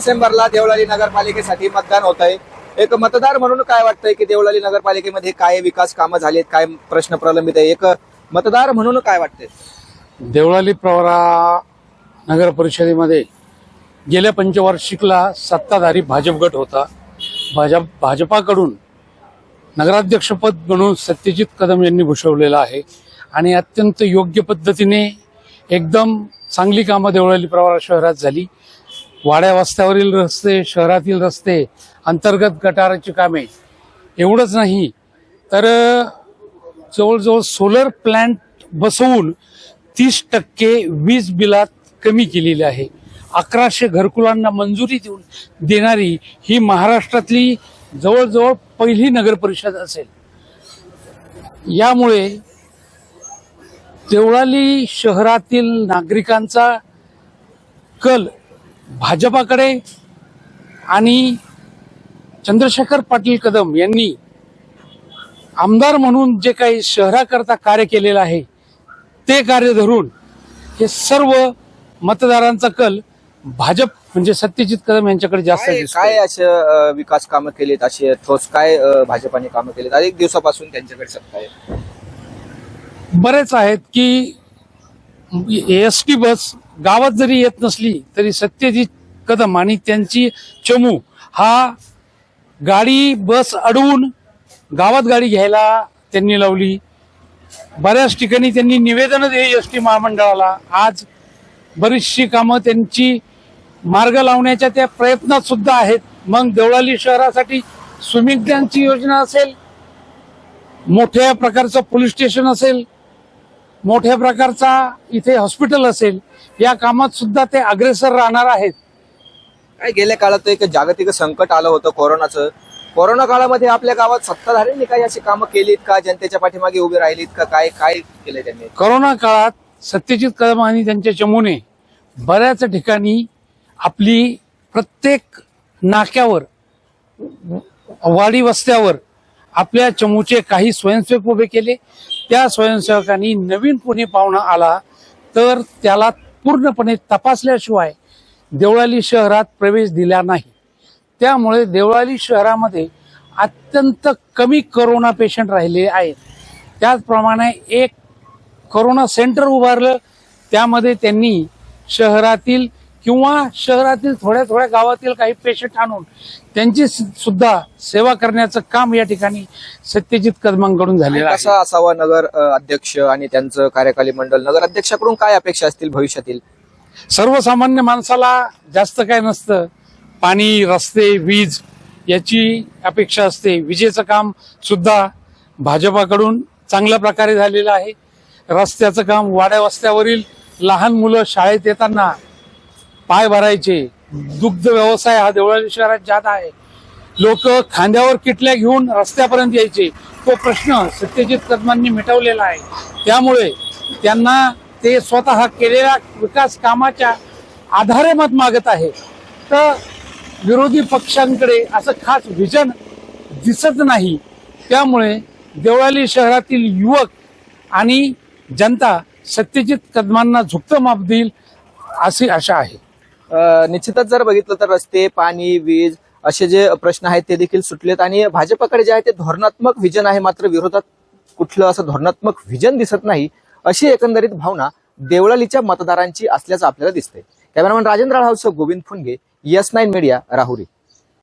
डिसेंबरला देवळाली नगरपालिकेसाठी मतदान होत आहे. एक मतदार म्हणून काय वाटतंय की देवळाली नगरपालिकेमध्ये काय विकास कामं झालीत काय प्रश्न प्रलंबित आहे? एक मतदार म्हणून काय वाटतंय? देवळाली प्रवरा नगर परिषदेमध्ये गेल्या पंचवार्षिकला सत्ताधारी भाजप गट होता. भाजप भाजपाकडून नगराध्यक्षपद म्हणून सत्यजित कदम यांनी भूषवलेलं आहे आणि अत्यंत योग्य पद्धतीने एकदम चांगली कामं देवळाली प्रवरा शहरात झाली. वाड्या वस्त्यावरील रस्ते शहरातील रस्ते अंतर्गत गटाराची कामे एवढंच नाही. तर जवळजवळ सोलर प्लांट बसवून तीस टक्के वीज बिलात कमी केलेली आहे. अकराशे घरकुलांना मंजुरी देऊन देणारी ही महाराष्ट्रातली जवळजवळ पहिली नगर परिषद असेल. यामुळे देवळाली शहरातील नागरिकांचा कल भाजपाकडे आणि चंद्रशेखर पाटील कदम यांनी आमदार म्हणून जे काही शहराकरता कार्य केलेलं आहे ते कार्य धरून हे सर्व मतदारांचा कल भाजप म्हणजे सत्यजित कदम यांच्याकडे जास्त काय असे विकास कामं केलीत असे ठोस काय भाजपाने कामं केलीत? अनेक दिवसापासून त्यांच्याकडे सत्ता आहे. बरेच आहेत की एस टी बस गावात जरी येत नसली तरी सत्यजित कदम आणि त्यांची चमू हा गाडी बस अडवून गावात गाडी घ्यायला त्यांनी लावली. बऱ्याच ठिकाणी त्यांनी निवेदन दिले एस टी महामंडळाला. आज बरीचशी कामं त्यांची मार्ग लावण्याच्या त्या प्रयत्नात सुद्धा आहेत. मग देवळाली शहरासाठी स्विमिंग टँकची योजना असेल मोठ्या प्रकारचं पोलीस स्टेशन असेल मोठ्या प्रकारचा इथे हॉस्पिटल असेल या कामात सुद्धा ते अग्रेसर राहणार आहेत. काय गेल्या काळात एक जागतिक संकट आलं होतं कोरोनाचं. कोरोना काळामध्ये आपल्या गावात सत्ताधाऱ्यांनी काही अशी कामं केलीत का? जनतेच्या पाठीमागे उभी राहिलीत का? काय काय केलंय त्यांनी? करोना काळात सत्यजित कदम आणि त्यांच्या चमूने बऱ्याच ठिकाणी आपली प्रत्येक नाक्यावर वाडी वस्त्यावर आपल्या चमूचे काही स्वयंसेवक उभे केले. त्या स्वयंसेवकांनी नवीन पुणे पाहुणा आला तर त्याला पूर्णपणे तपासल्याशिवाय देवळाली शहरात प्रवेश दिला नाही. त्यामुळे देवळाली शहरामध्ये अत्यंत कमी करोना पेशंट राहिले आहेत. त्याचप्रमाणे एक करोना सेंटर उभारलं. त्यामध्ये त्यांनी शहरातील किंवा शहरातील थोड्या थोड्या गावातील काही पेशंट आणून त्यांची सुद्धा सेवा करण्याचं काम या ठिकाणी सत्यजित कदमांकडून झालेलं आहे. कसा असावा नगर अध्यक्ष आणि त्यांचं कार्यकारी मंडळ नगर अध्यक्षाकडून काय अपेक्षा असतील भविष्यातील? सर्वसामान्य माणसाला जास्त काय नसतं. पाणी रस्ते वीज याची अपेक्षा असते. विजेचं काम सुद्धा भाजपाकडून चांगल्या प्रकारे झालेलं आहे. रस्त्याचं काम वाड्या वस्त्यावरील लहान मुलं शाळेत येताना पाय भरायचे. दुग्ध व्यवसाय हा देवळाली शहरात जात आहे. लोक खांद्यावर किटल्या घेऊन रस्त्यापर्यंत यायचे. तो प्रश्न सत्यजित कदमांनी मिटवलेला आहे. त्यामुळे त्यांना ते स्वतः केलेल्या विकास कामाच्या आधारे मत मागत आहे. तर विरोधी पक्षांकडे असं खास विजन दिसत नाही. त्यामुळे देवळाली शहरातील युवक आणि जनता सत्यजित कदमांना झुकतं माप देईल अशी आशा आहे. निश्चितच जर बघितलं तर रस्ते पाणी वीज असे जे प्रश्न आहेत ते देखील सुटलेत. आणि भाजपाकडे जे आहे ते धोरणात्मक विजन आहे मात्र विरोधात कुठलं असं धोरणात्मक विजन दिसत नाही अशी एकंदरीत भावना देवळालीच्या मतदारांची असल्याचं आपल्याला दिसतंय. Cameraman Rajendra रावसह Govind Phunge yes nine media Rahuri.